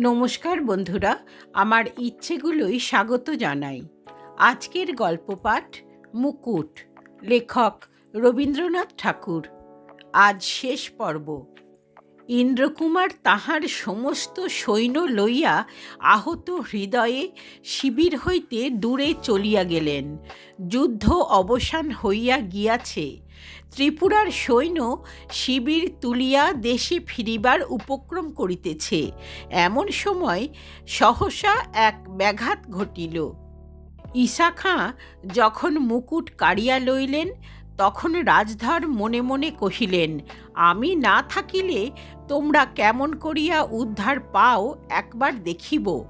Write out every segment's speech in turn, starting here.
নমস্কার বন্ধুরা, আমার ইচ্ছেগুলোই স্বাগত জানাই। আজকের গল্প পাঠ মুকুট, লেখক রবীন্দ্রনাথ ঠাকুর। আজ শেষ পর্ব। ইন্দ্রকুমার তাহার সমস্ত সৈন্য লইয়া আহত হৃদয়ে শিবির হইতে দূরে চলিয়া গেলেন। যুদ্ধ অবসান হইয়া গিয়াছে। ত্রিপুরার সৈন্য শিবির তুলিয়া দেশে ফিরিবার উপক্রম করিতেছে। এমন সময় সহসা এক ব্যাঘাত ঘটিল। ঈশা খাঁ যখন মুকুট কাড়িয়া লইলেন, তখন রাজধর মনে মনে কহিলেন, আমি না থাকিলে তোমরা কেমন করিয়া উদ্ধার পাও, একবার দেখিব।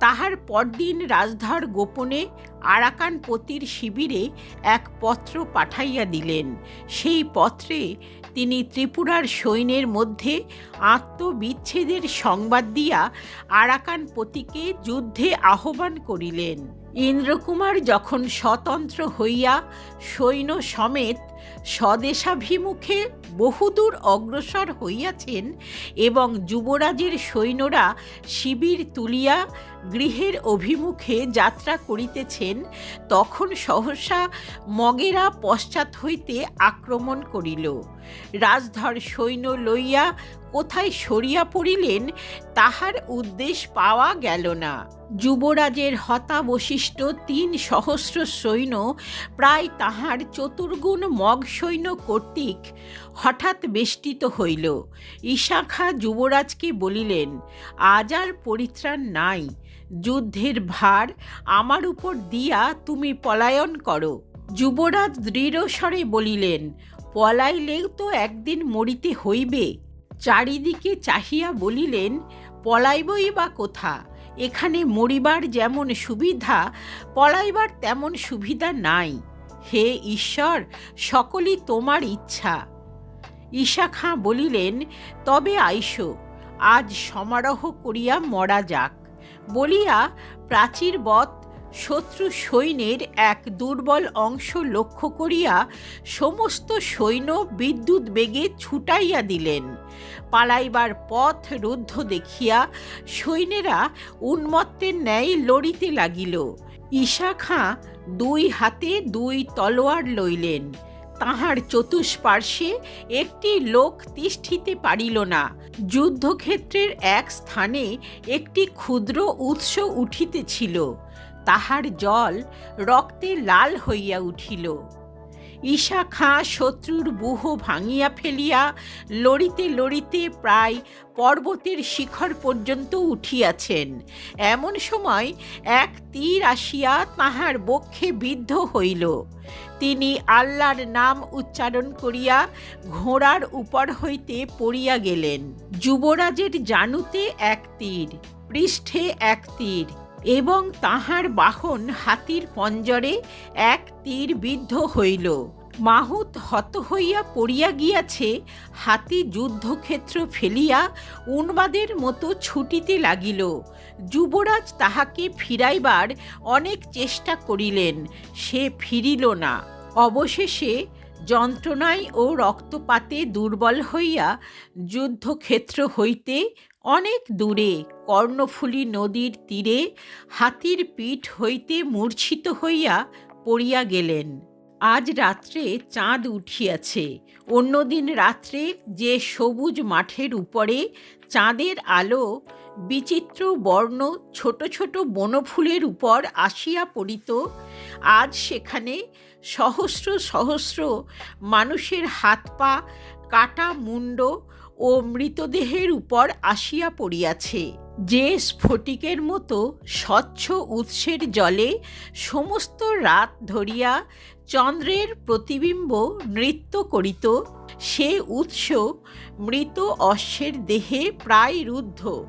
তাহার পরদিন রাজধর গোপনে আরাকান পতির শিবিরে এক পত্র পাঠাইয়া দিলেন। সেই পত্রে তিনি ত্রিপুরার সৈন্যের মধ্যে আত্মবিচ্ছেদের সংবাদ দিয়া আরাকান পতিকে যুদ্ধে আহ্বান করিলেন। ইন্দ্রকুমার যখন স্বতন্ত্র হইয়া সৈন্য সমেত স্বদেশাভিমুখে বহুদূর অগ্রসর হইয়াছেন এবং যুবরাজের সৈন্যরা শিবির তুলিয়া গৃহের অভিমুখে যাত্রা করিতেছেন তখন সহসা মগেরা পশ্চাৎ হইতে আক্রমণ করিল। রাজধর সৈন্য লইয়া কোথায় সরিয়া পড়িলেন, তাহার উদ্দেশ পাওয়া গেল না। যুবরাজের হতাবশিষ্ট তিন সহস্র সৈন্য প্রায় তাহার চতুর্গুণ মগ সৈন্য কর্তৃক হঠাৎ বেষ্টিত হইল। ঈশাখা যুবরাজকে বলিলেন, আজ আর পরিত্রাণ নাই যুদ্ধের ভার আমার উপর দিয়া তুমি পলায়ন করো। যুবরাজ দৃঢ়স্বরে বলিলেন, পলাইলেও তো একদিন মরিতে হইবে। চারিদিকে চাহিয়া বলিলেন, পলাইবই বা কোথা? এখানে মরিবার যেমন সুবিধা, পলাইবার তেমন সুবিধা নাই। হে ঈশ্বর, সকলই তোমার ইচ্ছা। ঈশা খাঁ বলিলেন, তবে আইসো, আজ সমারোহ করিয়া মরা যাক। বলিয়া প্রাচীরবৎ শত্রু সৈন্যের এক দুর্বল অংশ লক্ষ্য করিয়া সমস্ত সৈন্য বিদ্যুৎ বেগে ছুটাইয়া দিলেন। পালাইবার পথ রুদ্ধ দেখিয়া সৈন্যেরা উন্মত্তের ন্যায় লড়িতে লাগিল। ঈশা খাঁ দুই হাতে দুই তলোয়ার লইলেন। তাহার চতুষ্পার্শ্বে একটি লোক তিষ্ঠিতে পারিল না। যুদ্ধক্ষেত্রের এক স্থানে একটি ক্ষুদ্র উৎস উঠিতেছিল। তাহার জল রক্তে লাল হইয়া উঠিল। ঈশা খাঁ শত্রুর বুহ ভাঙিয়া ফেলিয়া লড়িতে লড়িতে প্রায় পর্বতের শিখর পর্যন্ত উঠিয়াছেন। এমন সময় এক তীর আসিয়া তাহার বক্ষে বিদ্ধ হইল। তিনি আল্লাহর নাম উচ্চারণ করিয়া ঘোড়ার উপর হইতে পড়িয়া গেলেন। যুবরাজের জানুতে এক তীর, পৃষ্ঠে এক তীর। এবং তাহার বাহন হাতির পঞ্জরে এক তীর বিদ্ধ হইল। মাহুত হত হইয়া পড়িয়া গিয়াছে, হাতি যুদ্ধক্ষেত্র ফেলিয়া উন্মাদের মতো ছুটিতে লাগিল। যুবরাজ তাহাকে ফিরাইবার অনেক চেষ্টা করিলেন, সে ফিরিল না। অবশেষে যন্ত্রণায় ও রক্তপাতে দুর্বল হইয়া যুদ্ধক্ষেত্র হইতে অনেক দূরে কর্ণফুলী নদীর তীরে হাতির পিঠ হইতে মূর্ছিত হইয়া পড়িয়া গেলেন। আজ রাত্রে চাঁদ উঠিয়াছে। অন্যদিন রাত্রে যে সবুজ মাঠের উপরে চাঁদের আলো বিচিত্র বর্ণ ছোট ছোট বনফুলের উপর আসিয়া পড়িত, আজ সেখানে সহস্র সহস্র মানুষের হাত পা, কাটা মুন্ড ও মৃতদেহের উপর আসিয়া পড়িয়াছে। যে স্ফটিকের মতো স্বচ্ছ উৎসের জলে সমস্ত রাত ধরিয়া চন্দ্রের প্রতিবিম্ব নৃত্য করিত, সে উৎস মৃত অশ্বের দেহে প্রায় রুদ্ধ।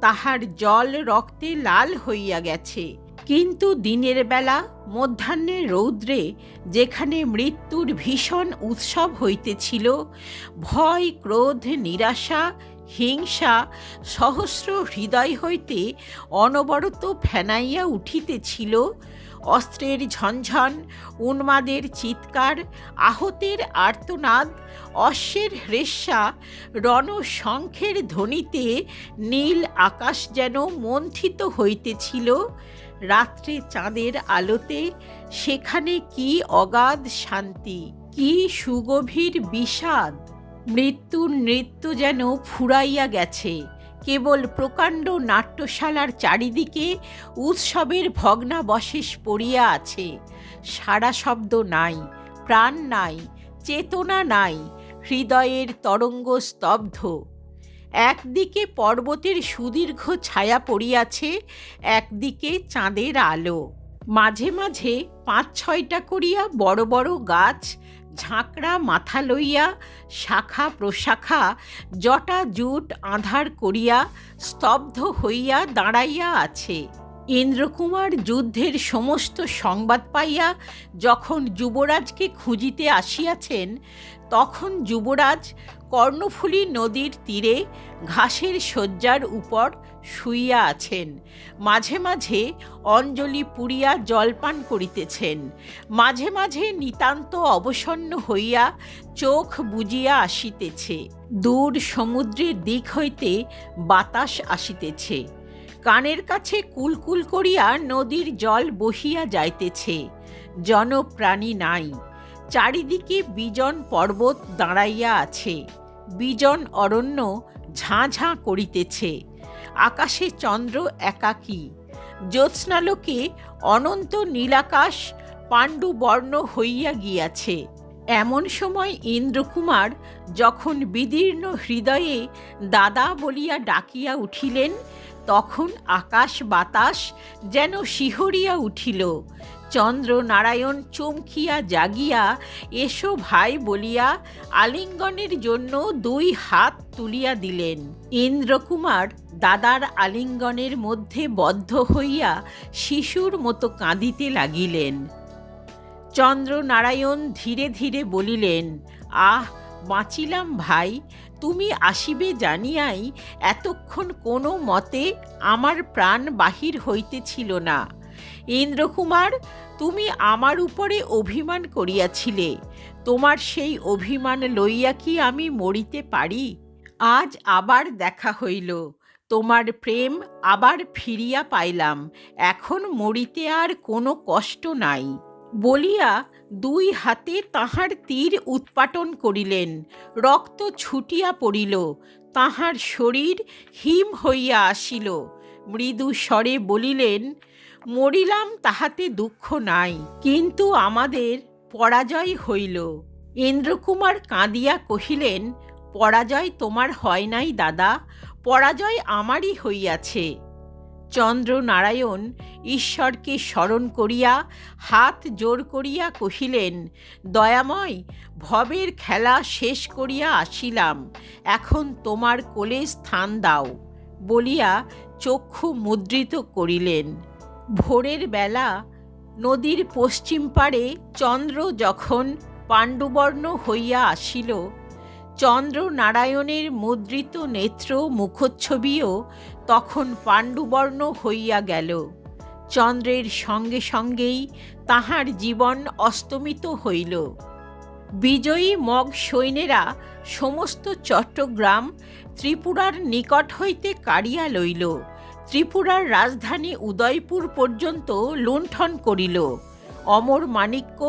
তাহার জল রক্তে লাল হইয়া গেছে। কিন্তু দিনের বেলা মধ্যাহ্নের রৌদ্রে যেখানে মৃত্যুর ভীষণ উৎসব হইতেছিল, ভয়, ক্রোধ, নিরাশা হিংসা, সহস্র হৃদয় হইতে অনবরত ফেনাইয়া উঠিতেছিল। অস্ত্রের ঝনঝন, উন্মাদের চিৎকার, আহতের আর্তনাদ, অশ্বের হ্রেস্যা রণশঙ্খের ধ্বনিতে নীল আকাশ যেন মন্থিত হইতেছিল। রাত্রে চাঁদের আলোতে সেখানে কি অগাধ শান্তি, কি সুগভীর বিষাদ। মৃত্যুর নৃত্য যেন ফুরাইয়া গেছে। কেবল প্রকাণ্ড নাট্যশালার চারিদিকে উৎসবের ভগ্নাবশেষ পড়িয়া আছে। সারা শব্দ নাই, প্রাণ নাই, চেতনা নাই, হৃদয়ের তরঙ্গ স্তব্ধ। একদিকে পর্বতের সুদীর্ঘ ছায়া পড়িয়াছে, একদিকে চাঁদের আলো। মাঝে মাঝে পাঁচ ছয়টা করিয়া বড় বড় গাছ ঝাঁকড়া মাথা লইয়া শাখা প্রশাখা জটা জুট আঁধার করিয়া স্তব্ধ হইয়া দাঁড়াইয়া আছে। ইন্দ্রকুমার যুদ্ধের সমস্ত সংবাদ পাইয়া যখন যুবরাজকে খুঁজিতে আসিয়াছেন, তখন যুবরাজ কর্ণফুলী নদীর তীরে ঘাসের শয্যার উপর শুইয়া আছেন। মাঝে মাঝে অঞ্জলি পুড়িয়া জলপান করিতেছেন। মাঝে মাঝে নিতান্ত অবসন্ন হইয়া চোখ বুজিয়া আসিতেছে। দূর সমুদ্রের দিক হইতে বাতাস আসিতেছে। কানের কাছে কুলকুল করিয়া নদীর জল বহিয়া যাইতেছে। জনপ্রাণী নাই। চারিদিকে বিজন পর্বত দাঁড়াইয়া আছে। বিজন অরণ্য ঝাঁ ঝাঁ করিতেছে। আকাশে চন্দ্র একাকী। জ্যোৎস্নালোকে অনন্ত নীলাকাশ পাণ্ডুবর্ণ হইয়া গিয়াছে। এমন সময় ইন্দ্রকুমার যখন বিদীর্ণ হৃদয়ে দাদা বলিয়া ডাকিয়া উঠিলেন তখন আকাশ বাতাস যেন শিহরিয়া উঠিল। চন্দ্র নারায়ণ চমকিয়া জাগিয়া এসো ভাই বলিয়া আলিঙ্গনের জন্য দুই হাত তুলিয়া দিলেন। ইন্দ্রকুমার দাদার আলিঙ্গনের মধ্যে বদ্ধ হইয়া শিশুর মতো কাঁদিতে লাগিলেন। চন্দ্রনারায়ণ ধীরে ধীরে বলিলেন, আহ বাঁচিলাম ভাই, তুমি আসিবে জানিয়াই এতক্ষণ কোনো মতে আমার প্রাণ বাহির হইতেছিল না। ইন্দ্রকুমার, তুমি আমার উপরে অভিমান করিয়াছিলে, তোমার সেই অভিমান লইয়া কি আমি মরিতে পারি? আজ আবার দেখা হইল, তোমার প্রেম আবার ফিরিয়া পাইলাম, এখন মরিতে আর কোনো কষ্ট নাই। বলিয়া দুই হাতে তাহার তীর উৎপাটন করিলেন। রক্ত ছুটিয়া পড়িল। তাহার শরীর হিম হইয়া আসিল। মৃদু স্বরে বলিলেন, মরিলাম, তাহাতে দুঃখ নাই। কিন্তু আমাদের পরাজয় হইল। ইন্দ্রকুমার কাঁদিয়া কহিলেন, পরাজয় তোমার হয় নাই দাদা। পরাজয় আমারই হইয়াছে। চন্দ্রনারায়ণ ঈশ্বরকে স্মরণ করিয়া হাত জোর করিয়া কহিলেন, দয়াময়, ভবের খেলা শেষ করিয়া আসিলাম। এখন তোমার কোলে স্থান দাও। বলিয়া চক্ষু মুদ্রিত করিলেন। ভোরের বেলা নদীর পশ্চিম পাড়ে চন্দ্র যখন পাণ্ডুবর্ণ হইয়া আসিল চন্দ্র নারায়ণের মুদ্রিত নেত্র মুখচ্ছবিও তখন পাণ্ডুবর্ণ হইয়া গেল। চন্দ্রের সঙ্গে সঙ্গেই তাহার জীবন অস্তমিত হইল। বিজয়ী মগ সৈন্যেরা সমস্ত চট্টগ্রাম ত্রিপুরার নিকট হইতে কাড়িয়া লইল। ত্রিপুরার রাজধানী উদয়পুর পর্যন্ত লুণ্ঠন করিল। অমর মাণিক্য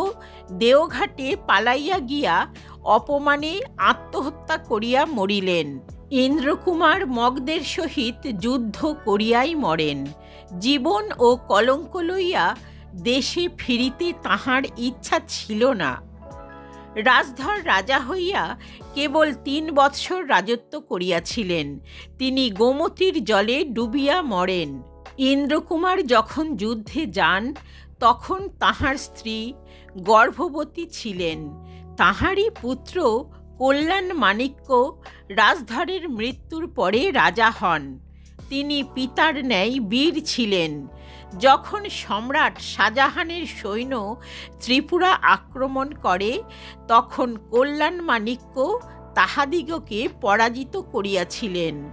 দেওঘাটে পালাইয়া গিয়া অপমানে আত্মহত্যা করিয়া মরিলেন। ইন্দ্রকুমার মগদের সহিত যুদ্ধ করিয়াই মরেন। জীবন ও কলঙ্ক লইয়া দেশে ফিরিতে তাহার ইচ্ছা ছিল না। রাজধর রাজা হইয়া কেবল তিন বৎসর রাজত্ব করিয়াছিলেন। তিনি গোমতীর জলে ডুবিয়া মরেন। ইন্দ্রকুমার যখন যুদ্ধে যান, তখন তাহার স্ত্রী গর্ভবতী ছিলেন। তাহারই পুত্র কল্যাণ মাণিক্য রাজধরের মৃত্যুর পরে রাজা হন। তিনি পিতার ন্যায় বীর ছিলেন। যখন সম্রাট শাহজাহানের সৈন্য ত্রিপুরা আক্রমণ করে, তখন কল্যাণ মাণিক্য তাহাদিগকে পরাজিত করিয়াছিলেন।